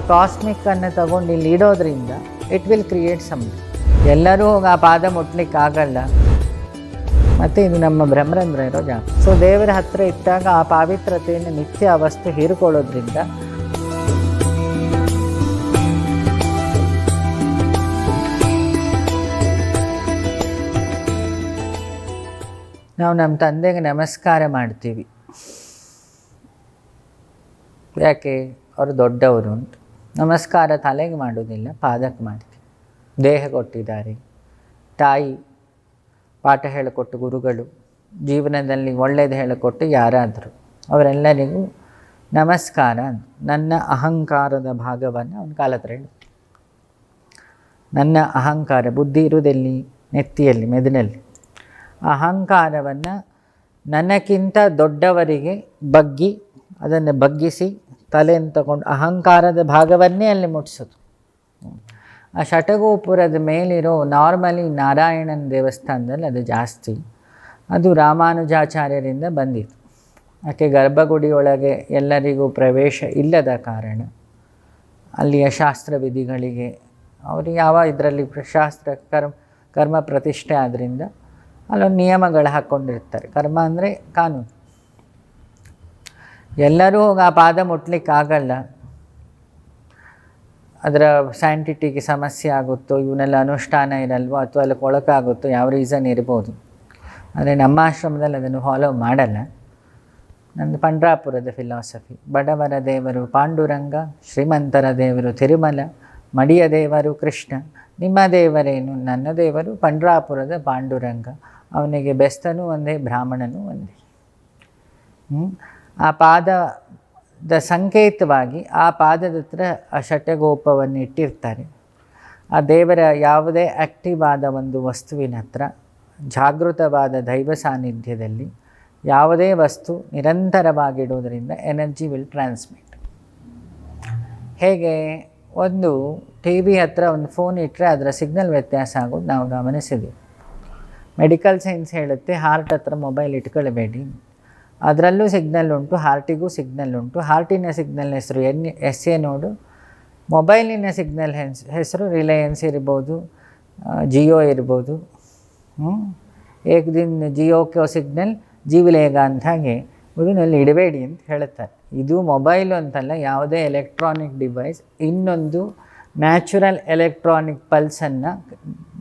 ಕಾಸ್ಮಿಕ್ಕನ್ನು ತಗೊಂಡು ಇಲ್ಲಿ ಇಡೋದ್ರಿಂದ ಇಟ್ ವಿಲ್ ಕ್ರಿಯೇಟ್ ಸಮ್ ಎಲ್ಲರೂ ಆ ಪಾದ ಮುಟ್ಲಿಕ್ಕೆ ಆಗಲ್ಲ ಮತ್ತು ಇದು ನಮ್ಮ ಬ್ರಹ್ಮರಂಧ್ರ ಇರೋ ಜಾಗ. ಸೊ ದೇವರ ಹತ್ತಿರ ಇಟ್ಟಾಗ ಆ ಪಾವಿತ್ರತೆಯನ್ನು ನಿತ್ಯ ಅವಸ್ಥೆ ಹೀರಿಕೊಳ್ಳೋದ್ರಿಂದ ನಾವು ನಮ್ಮ ತಂದೆಗೆ ನಮಸ್ಕಾರ ಮಾಡ್ತೀವಿ. ಯಾಕೆ? ಅವರು ದೊಡ್ಡವರು ಅಂತ. ನಮಸ್ಕಾರ ತಲೆಗೆ ಮಾಡುವುದಿಲ್ಲ, ಪಾದಕ್ಕೆ ಮಾಡ್ತೀವಿ ದೇಹ ಕೊಟ್ಟಿದ್ದಾರೆ. ತಾಯಿ ಪಾಠ ಹೇಳಿಕೊಟ್ಟು ಗುರುಗಳು, ಜೀವನದಲ್ಲಿ ಒಳ್ಳೆಯದು ಹೇಳಿಕೊಟ್ಟು ಯಾರಾದರೂ, ಅವರೆಲ್ಲರಿಗೂ ನಮಸ್ಕಾರ ನನ್ನ ಅಹಂಕಾರದ ಭಾಗವನ್ನು ಅವನ ಕಾಲ ಹತ್ರ ನನ್ನ ಅಹಂಕಾರ, ಬುದ್ಧಿ ಇರುವುದಲ್ಲಿ? ನೆತ್ತಿಯಲ್ಲಿ ಮೆದುನಲ್ಲಿ ಅಹಂಕಾರವನ್ನು ನನಗಿಂತ ದೊಡ್ಡವರಿಗೆ ಬಗ್ಗಿ, ಅದನ್ನು ಬಗ್ಗಿಸಿ ತಲೆಯನ್ನು ತಗೊಂಡು ಅಹಂಕಾರದ ಭಾಗವನ್ನೇ ಅಲ್ಲಿ ಮುಟ್ಟಿಸೋದು ಆ ಷಟಗೋಪುರದ ಮೇಲಿರೋ ನಾರ್ಮಲಿ ನಾರಾಯಣನ ದೇವಸ್ಥಾನದಲ್ಲಿ ಅದು ಜಾಸ್ತಿ. ಅದು ರಾಮಾನುಜಾಚಾರ್ಯರಿಂದ ಬಂದಿತ್ತು. ಯಾಕೆ ಗರ್ಭಗುಡಿಯೊಳಗೆ ಎಲ್ಲರಿಗೂ ಪ್ರವೇಶ ಇಲ್ಲದ ಕಾರಣ ಅಲ್ಲಿಯ ಶಾಸ್ತ್ರ ವಿಧಿಗಳಿಗೆ ಅವರು ಯಾವ ಇದರಲ್ಲಿ ಶಾಸ್ತ್ರ ಕರ್ಮ ಕರ್ಮ ಪ್ರತಿಷ್ಠೆ ಆದ್ದರಿಂದ ಅಲ್ಲೊಂದು ನಿಯಮಗಳು ಹಾಕ್ಕೊಂಡಿರ್ತಾರೆ ಕರ್ಮ ಅಂದರೆ ಕಾನೂನು. ಎಲ್ಲರೂ ಹೋಗಿ ಆ ಪಾದ ಮುಟ್ಲಿಕ್ಕೆ ಆಗಲ್ಲ. ಅದರ ಸೈಂಟಿಟಿಗೆ ಸಮಸ್ಯೆ ಆಗುತ್ತೋ, ಇವನ್ನೆಲ್ಲ ಅನುಷ್ಠಾನ ಇರಲ್ವೋ, ಅಥವಾ ಅಲ್ಲಿ ಕೊಳಕಾಗುತ್ತೋ ಯಾವ ರೀಸನ್ ಇರ್ಬೋದು. ಆದರೆ ನಮ್ಮ ಆಶ್ರಮದಲ್ಲಿ ಅದನ್ನು ಫಾಲೋ ಮಾಡಲ್ಲ. ನಂದು ಪಂಡ್ರಾಪುರದ ಫಿಲಾಸಫಿ ಬಡವರ ದೇವರು ಪಾಂಡುರಂಗ, ಶ್ರೀಮಂತರ ದೇವರು ತಿರುಮಲ, ಮಡಿಯ ದೇವರು ಕೃಷ್ಣ, ನಿಮ್ಮ ದೇವರೇನು, ನನ್ನ ದೇವರು ಪಂಡ್ರಾಪುರದ ಪಾಂಡುರಂಗ. ಅವನಿಗೆ ಬೆಸ್ತನೂ ಒಂದೇ, ಬ್ರಾಹ್ಮಣನೂ ಒಂದೇ? ಆ ಪಾದದ ಸಂಕೇತವಾಗಿ ಆ ಪಾದದ ಹತ್ರ ಆ ಶಟಗೋಪವನ್ನು ಇಟ್ಟಿರ್ತಾರೆ. ಆ ದೇವರ ಯಾವುದೇ ಆ್ಯಕ್ಟಿವ್ ಆದ ಒಂದು ವಸ್ತುವಿನ ಹತ್ರ, ಜಾಗೃತವಾದ ದೈವ ಸಾನ್ನಿಧ್ಯದಲ್ಲಿ ಯಾವುದೇ ವಸ್ತು ನಿರಂತರವಾಗಿಡುವುದರಿಂದ ಎನರ್ಜಿ ವಿಲ್ ಟ್ರಾನ್ಸ್ಮಿಟ್. ಹೇಗೆ? ಒಂದು ಟಿ ವಿ ಹತ್ರ ಒಂದು ಫೋನ್ ಇಟ್ಟರೆ ಅದರ ಸಿಗ್ನಲ್ ವ್ಯತ್ಯಾಸ ಆಗೋದು ನಾವು ಗಮನಿಸಿದ್ದೀವಿ. ಮೆಡಿಕಲ್ ಸೈನ್ಸ್ ಹೇಳುತ್ತೆ, ಹಾರ್ಟ್ ಹತ್ರ ಮೊಬೈಲ್ ಇಟ್ಕೊಳ್ಬೇಡಿ. ಅದರಲ್ಲೂ ಸಿಗ್ನಲ್ ಉಂಟು, ಹಾರ್ಟಿಗೂ ಸಿಗ್ನಲ್ ಉಂಟು. ಹಾರ್ಟಿನ ಸಿಗ್ನಲ್ ಹೆಸರು ಎನ್ ಎಸ್ ಎ ನೋಡು. ಮೊಬೈಲಿನ ಸಿಗ್ನಲ್ ಹೆಸ್ ಹೆಸರು ರಿಲಯನ್ಸ್ ಇರ್ಬೋದು ಜಿಯೋ ಇರ್ಬೋದು. ಏಕ್ ದಿನ ಜಿಯೋಕ್ಕೆ ಸಿಗ್ನಲ್ ಜೀವಿಲೇಗ ಅಂತ ಹಾಗೆ ಇದನ್ನಲ್ಲಿ ಇಡಬೇಡಿ ಅಂತ ಹೇಳುತ್ತಾರೆ. ಇದು ಮೊಬೈಲು ಅಂತಲ್ಲ, ಯಾವುದೇ ಎಲೆಕ್ಟ್ರಾನಿಕ್ ಡಿವೈಸ್, ಇನ್ನೊಂದು ನ್ಯಾಚುರಲ್ ಎಲೆಕ್ಟ್ರಾನಿಕ್ ಪಲ್ಸನ್ನು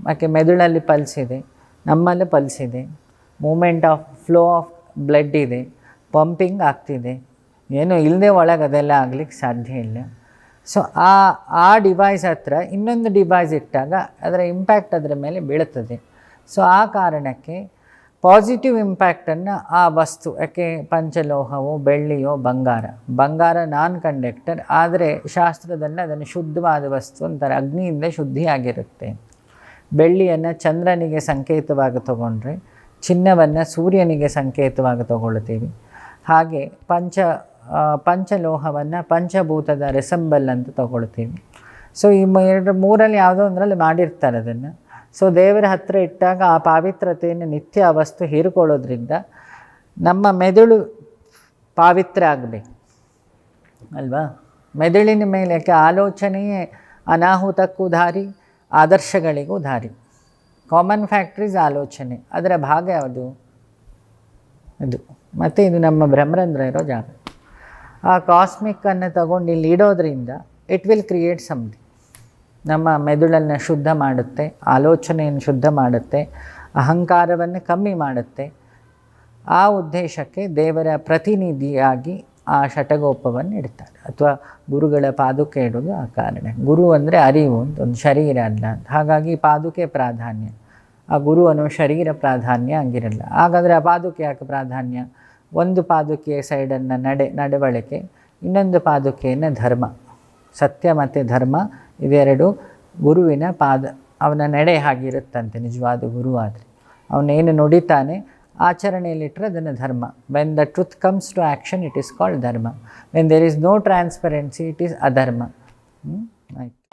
ಯಾಕೆ ಮೆದುಳಲ್ಲಿ ಪಲ್ಸ್ ಇದೆ, ನಮ್ಮಲ್ಲಿ ಪಲ್ಸ್ ಇದೆ. Movement of flow of blood ಇದೆ ಪಂಪಿಂಗ್ ಆಗ್ತಿದೆ. ಏನು ಇಲ್ಲದೆ ಒಳಗೆ ಅದೆಲ್ಲ ಆಗಲಿಕ್ಕೆ ಸಾಧ್ಯ ಇಲ್ಲ. ಸೊ ಆ ಆ ಡಿವೈಸ್ ಹತ್ರ ಇನ್ನೊಂದು ಡಿವೈಸ್ ಇಟ್ಟಾಗ ಅದರ ಇಂಪ್ಯಾಕ್ಟ್ ಅದರ ಮೇಲೆ ಬೀಳುತ್ತದೆ ಸೊ ಆ ಕಾರಣಕ್ಕೆ ಪಾಸಿಟಿವ್ ಇಂಪ್ಯಾಕ್ಟನ್ನು ಆ ವಸ್ತು, ಯಾಕೆ ಪಂಚಲೋಹವೋ, ಬೆಳ್ಳಿಯೋ, ಬಂಗಾರ. ಬಂಗಾರ ನಾನ್ ಕಂಡಕ್ಟರ್ ಆದರೆ ಶಾಸ್ತ್ರದಲ್ಲಿ ಅದನ್ನು ಶುದ್ಧವಾದ ವಸ್ತು ಅಂತಾರೆ, ಅಗ್ನಿಯಿಂದ ಶುದ್ಧಿಯಾಗಿರುತ್ತೆ. ಬೆಳ್ಳಿಯನ್ನು ಚಂದ್ರನಿಗೆ ಸಂಕೇತವಾಗಿ ತಗೊಂಡ್ರೆ ಚಿನ್ನವನ್ನು ಸೂರ್ಯನಿಗೆ ಸಂಕೇತವಾಗಿ ತಗೊಳ್ತೀವಿ ಹಾಗೆ ಪಂಚ ಪಂಚಲೋಹವನ್ನು ಪಂಚಭೂತದ ರೆಸಂಬಲ್ ಅಂತ ತಗೊಳ್ತೀವಿ ಸೊ ಈ ಎರಡು, ಮೂರಲ್ಲಿ ಯಾವುದೋ ಒಂದರಲ್ಲಿ ಮಾಡಿರ್ತಾರೆ ಅದನ್ನು. ಸೊ ದೇವರ ಹತ್ತಿರ ಇಟ್ಟಾಗ ಆ ಪಾವಿತ್ರತೆಯನ್ನು ನಿತ್ಯ ಆ ವಸ್ತು ಹೀರಿಕೊಳ್ಳೋದ್ರಿಂದ ನಮ್ಮ ಮೆದುಳು ಪಾವಿತ್ರ ಆಗಬೇಕು. ಅಲ್ವಾ? ಮೆದುಳಿನ ಮೇಲೆ ಆಲೋಚನೆಯೇ ಅನಾಹುತಕ್ಕೂ ದಾರಿ, ಆದರ್ಶಗಳಿಗೂ ದಾರಿ. ಕಾಮನ್ ಫ್ಯಾಕ್ಟ್ರೀಸ್ ಆಲೋಚನೆ. ಅದರ ಭಾಗ ಯಾವುದು? ಅದು ಮತ್ತು ಇದು ನಮ್ಮ ಬ್ರಹ್ಮರಂಧ್ರ ಇರೋ ಜಾಗ. ಆ ಕಾಸ್ಮಿಕ್ಕನ್ನು ತಗೊಂಡು ಇಲ್ಲಿ ಇಡೋದ್ರಿಂದ ಇಟ್ ವಿಲ್ ಕ್ರಿಯೇಟ್ ಸಮ್ಥಿಂಗ್ ನಮ್ಮ ಮೆದುಳನ್ನು ಶುದ್ಧ ಮಾಡುತ್ತೆ, ಆಲೋಚನೆಯನ್ನು ಶುದ್ಧ ಮಾಡುತ್ತೆ, ಅಹಂಕಾರವನ್ನು ಕಮ್ಮಿ ಮಾಡುತ್ತೆ. ಆ ಉದ್ದೇಶಕ್ಕೆ ದೇವರ ಪ್ರತಿನಿಧಿಯಾಗಿ ಆ ಷಟಗೋಪವನ್ನು ಇಡ್ತಾರೆ. ಅಥವಾ ಗುರುಗಳ ಪಾದುಕೆ ಇಡೋದು ಆ ಕಾರಣ. ಗುರು ಅಂದರೆ ಅರಿವು ಅಂತ ಒಂದು ಶರೀರ ಅಲ್ಲ ಹಾಗಾಗಿ ಪಾದುಕೆ ಪ್ರಾಧಾನ್ಯ. ಆ ಗುರು ಅನ್ನೋ ಶರೀರ ಪ್ರಾಧಾನ್ಯ ಹಂಗಿರಲ್ಲ. ಹಾಗಾದರೆ ಆ ಪಾದುಕೆ ಯಾಕೆ ಪ್ರಾಧಾನ್ಯ? ಒಂದು ಪಾದುಕೆಯ ಸೈಡನ್ನು ನಡೆ, ನಡವಳಿಕೆ, ಇನ್ನೊಂದು ಪಾದುಕೆಯನ್ನು ಧರ್ಮ. ಸತ್ಯ ಮತ್ತು ಧರ್ಮ ಇವೆರಡು ಗುರುವಿನ ಪಾದ, ಅವನ ನಡೆ ಹಾಗಿರುತ್ತಂತೆ ನಿಜವಾದ ಗುರು ಆದರೆ. ಅವನೇನು ನುಡಿತಾನೆ? ಆಚರಣೆಯಲ್ಲಿಟ್ಟರೆ ಅದನ್ನು dharma. When the truth comes to action it is called dharma. When there is no transparency it is adharma. ಆಯ್ತು.